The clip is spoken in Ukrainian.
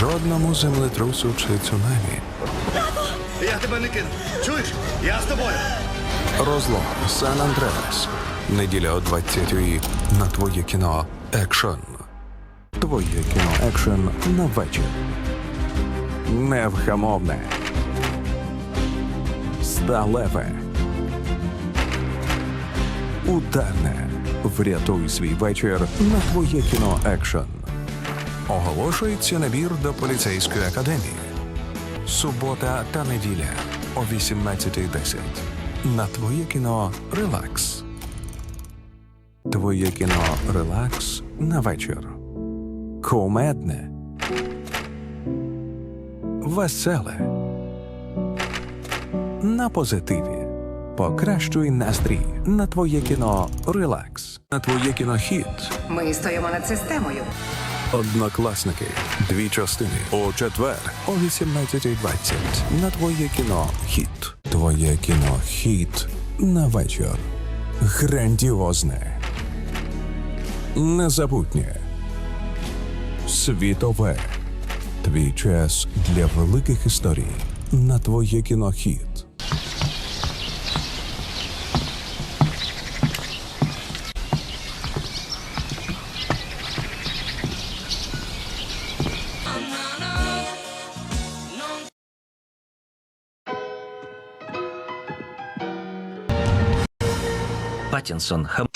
жодному землетрусу чи цунамі. Я тебе не кину. Чуєш? Я з тобою. Розлом Сан Андреас. Неділя о 20-й на твоє кіно Екшн. Твоє кіно Екшн на вечір. Невгамовне. Сталеве. Ударне. Врятуй свій вечір на твоє кіно Екшн. Оголошується набір до поліцейської академії. Субота та неділя о 18.10. На твоє кіно Релакс. Твоє кіно Релакс на вечір. Кумедне. Веселе. На позитиві. Покращуй настрій на твоє кіно Релакс. На твоє кіно Хіт. Ми стоїмо над системою. Однокласники. Дві частини у четвер о 18.20 на твоє кіно Хіт. Твоє кіно Хіт на вечір. Грандіозне. Незабутнє. Світове. Твій час для великих історій на твоє кіно Хіт. Паттінсон хам